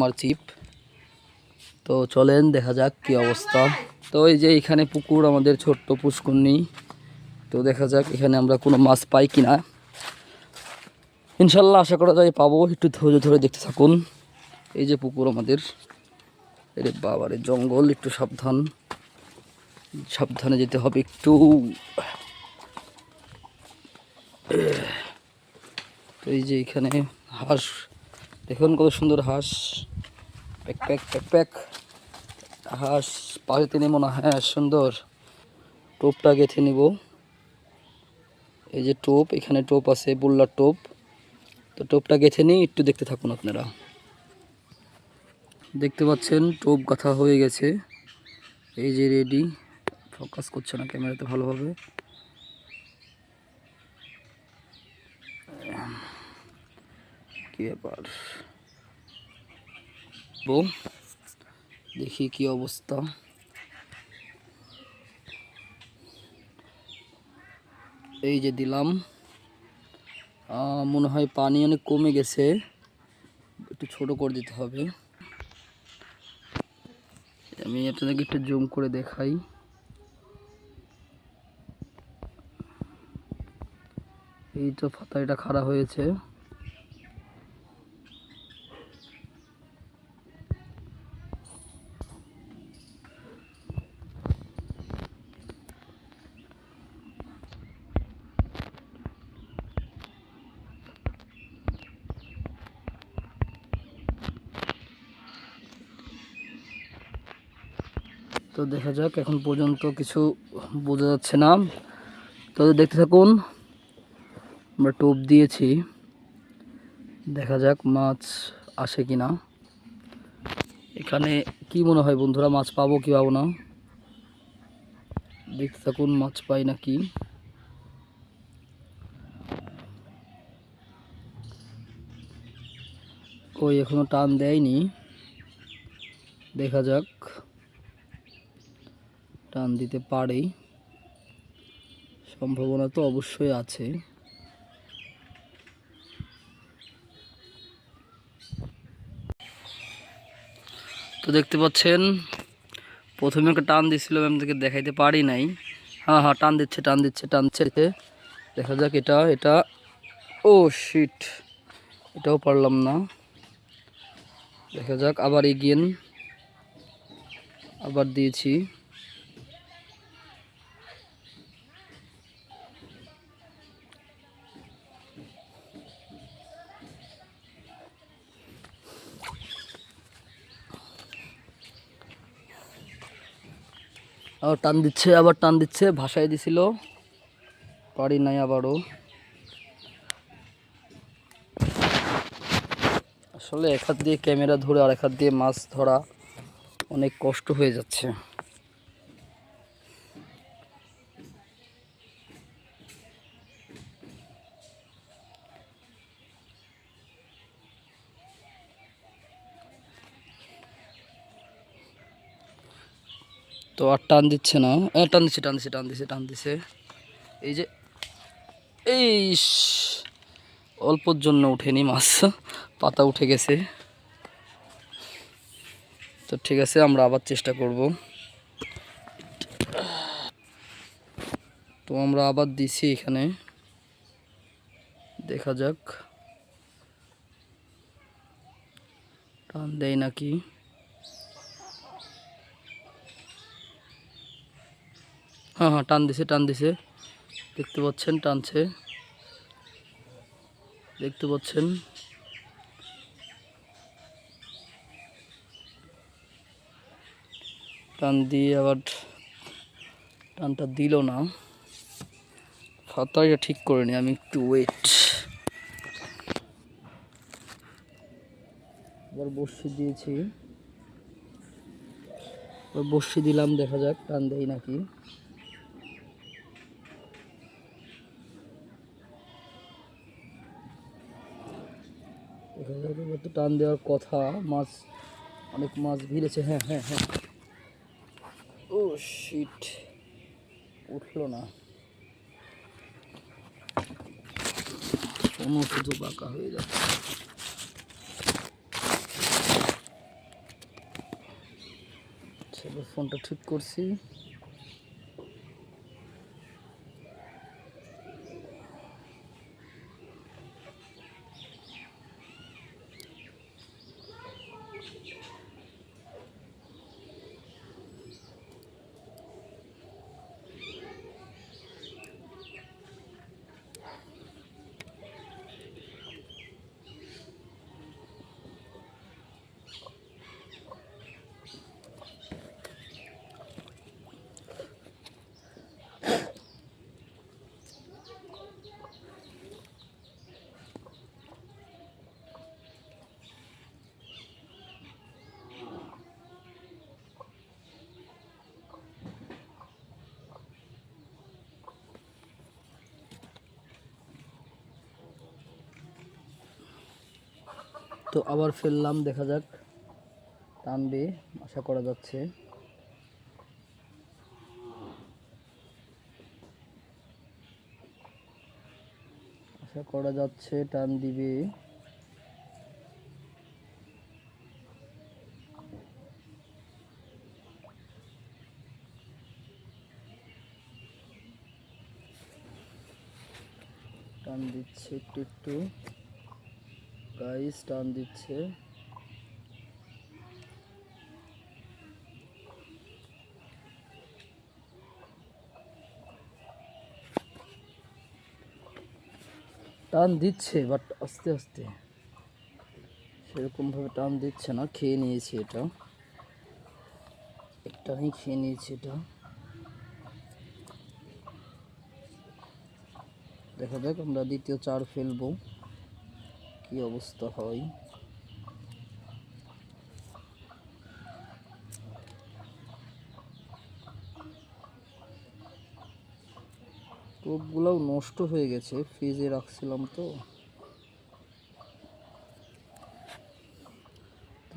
আমার চিপ তো চলেন, দেখা যাক কি অবস্থা। তো এই যে এখানে পুকুর, আমাদের ছোট্ট পুষ্করণী। তো দেখা যাক এখানে আমরা কোনো মাছ পাই কি না। ইনশাল্লাহ আশা করা যায় পাবো। একটু ধৈর্য ধরে দেখতে থাকুন। এই যে পুকুর আমাদের। এরে বাবারে জঙ্গল, একটু সাবধান। সাবধানে যেতে হবে একটু। তো এই যে এখানে হাঁস। দেখুন কত সুন্দর হাঁস। প্যাক প্যাক প্যাক প্যাক হাঁস, পাশে তিনি মনে হয়, সুন্দর। টোপটা গেঁথে নিব। এই যে টোপ, এখানে টোপ আছে, বুল্লার টোপ। তো টোপটা গেঁথে নিই, একটু দেখতে থাকুন আপনারা। দেখতে পাচ্ছেন, টোপ গাঁথা হয়ে গেছে। এই যে রেডি ফোকাস করছে না ক্যামেরাতে ভালোভাবে। কি ব্যাপার? বউ দেখি কি অবস্থা। এই যে দিলাম। মনে হয় পানি অনেক কমে গেছে। একটু ছোট করে দিতে হবে। আমি আপনাদেরকে একটু জুম করে দেখাই। এই তো ফাতাইটা খাড়া হয়েছে। তো দেখা যাক, এখন পর্যন্ত কিছু বোঝা যাচ্ছে না। তো দেখতে থাকুন, আমরা টোপ দিয়েছি। দেখা যাক মাছ আসে কি না এখানে কি মনে হয় বন্ধুরা, মাছ পাবো কি পাবো না? দেখতে থাকুন, মাছ পাই না কি। ওই এখনও টান দেয়নি। দেখা যাক। টান দিতে পারে সম্ভাবনা তো অবশ্যই আছে। তো দেখতে পাচ্ছেন, প্রথমে একটা টান দিচ্ছিল আমি থেকে দেখাইতে পারি নাই। হ্যাঁ হ্যাঁ টান দিচ্ছে টান দিচ্ছে টান দিচ্ছে, দেখা যাক এটা এটা, ও শিট এটাও পারলাম না। দেখা যাক, আবার এগিয়েন আবার দিয়েছি। আবার টান দিচ্ছে, আবার টান দিচ্ছে, ভাসাই দিছিল। পারি নাই আবারও। আসলে এক হাত দিয়ে ক্যামেরা ধরে আর এক হাত দিয়ে মাছ ধরা অনেক কষ্ট হয়ে যাচ্ছে। তো আর টান দিচ্ছে না। টান দিচ্ছে টান দিচ্ছে টান দিচ্ছে টান দিচ্ছে এই যে এই অল্পর জন্য উঠেনি মাছ। পাতা উঠে গেছে। তো ঠিক আছে, আমরা আবার চেষ্টা করব। তো আমরা আবার দিছি এখানে। দেখা যাক। টান দেয় নাকি? হ্যাঁ হ্যাঁ টান দিছে টান দিছে। দেখতে পাচ্ছেন, টানছে। দেখতে পাচ্ছেন। টান দিয়ে আবার টানটা দিল না। ফাতাইটা ঠিক করে নি, আমি একটু ওয়েট এবার বসি দিয়েছি। বসি দিলাম, দেখা যাক, টান দেয় নাকি। একটু টান দেওয়ার কথা, মাছ, অনেক মাছ ভিড়েছে। হ্যাঁ হ্যাঁ হ্যাঁ। ও শিট উঠল না। কোনো শুধু বাঁকা হয়ে যাচ্ছে। ফোনটা ঠিক করছি। তো আবার ফেললাম, দেখা যাক। টানবে, আশা করা যাচ্ছে। আশা করা যাচ্ছে টান দিবে। টান দিচ্ছে একটু একটু। গাইস, টান দিচ্ছে। টান দিচ্ছে বাট আস্তে আস্তে। সেরকমভাবে টান দিচ্ছে না, খেয়ে নিয়েছি এটা। একটাই খেয়ে নিয়েছি এটা। দেখা যাক, আমরা দ্বিতীয় চার ফেলব। কি অবস্থা হয়? টোপগুলোও নষ্ট হয়ে গেছে, ফ্রিজে রাখছিলাম তো।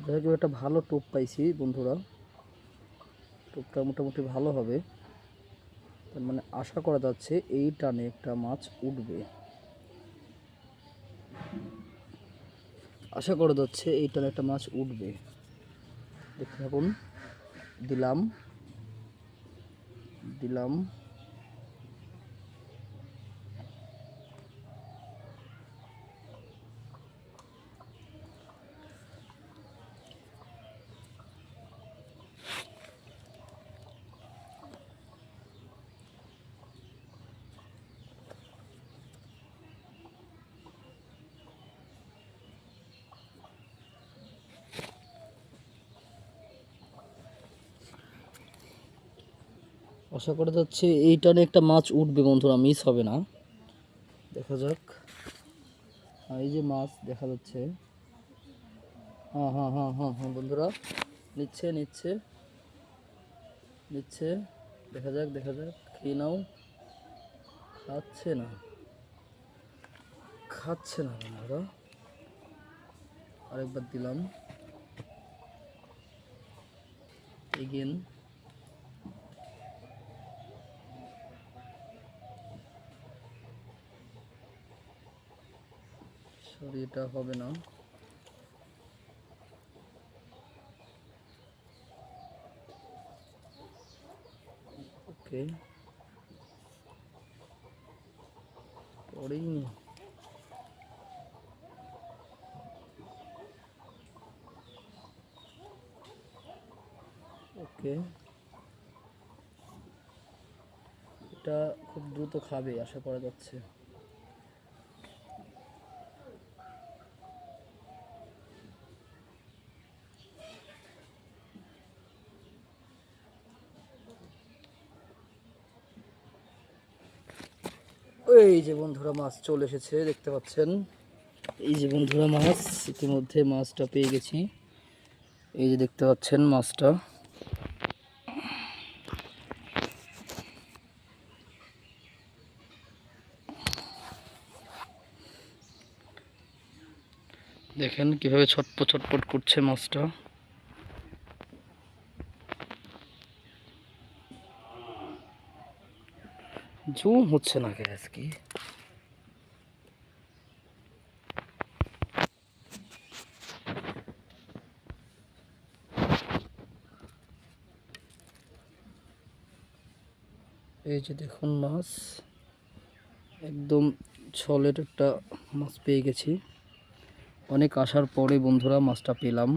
যাই একটা ভালো টোপ পাইছি বন্ধুরা। টোপটা মোটামুটি ভালো হবে। তার মানে আশা করা যাচ্ছে এই টানে একটা মাছ উঠবে। আশা করা যাচ্ছে এই টানে একটা মাছ উঠবে। দেখতে থাকুন। দিলাম। দিলাম। আশা করা যাচ্ছে এই টানে একটা মাছ উঠবে বন্ধুরা, মিস হবে না। দেখা যাক। এই যে মাছ দেখা যাচ্ছে। হ্যাঁ হ্যাঁ হ্যাঁ হ্যাঁ হ্যাঁ বন্ধুরা। নিচ্ছে নিচ্ছে। নিচ্ছে। দেখা যাক দেখা যাক। খেয়ে নাও। খাচ্ছে না। খাচ্ছে না বন্ধুরা। আরেকবার দিলাম। এগেন এটা হবে না। ওকে। পরেই ওকে। এটা খুব দ্রুত খাবে আশা করা যাচ্ছে। এই যে বন্ধুরা মাছ চলে এসেছে, দেখতে পাচ্ছেন? এই যে বন্ধুরা মাছ, ইতিমধ্যে মাছটা পেয়ে গেছি। এই যে দেখতে পাচ্ছেন মাছটা। দেখেন কীভাবে ছটপট ছটপট করছে মাছটা। জুম হচ্ছে না গ্যাস কি? এই যে দেখুন মাছ, একদম ছলের একটা মাছ পেয়ে গেছি। অনেক আসার পরে বন্ধুরা মাছটা পেলাম।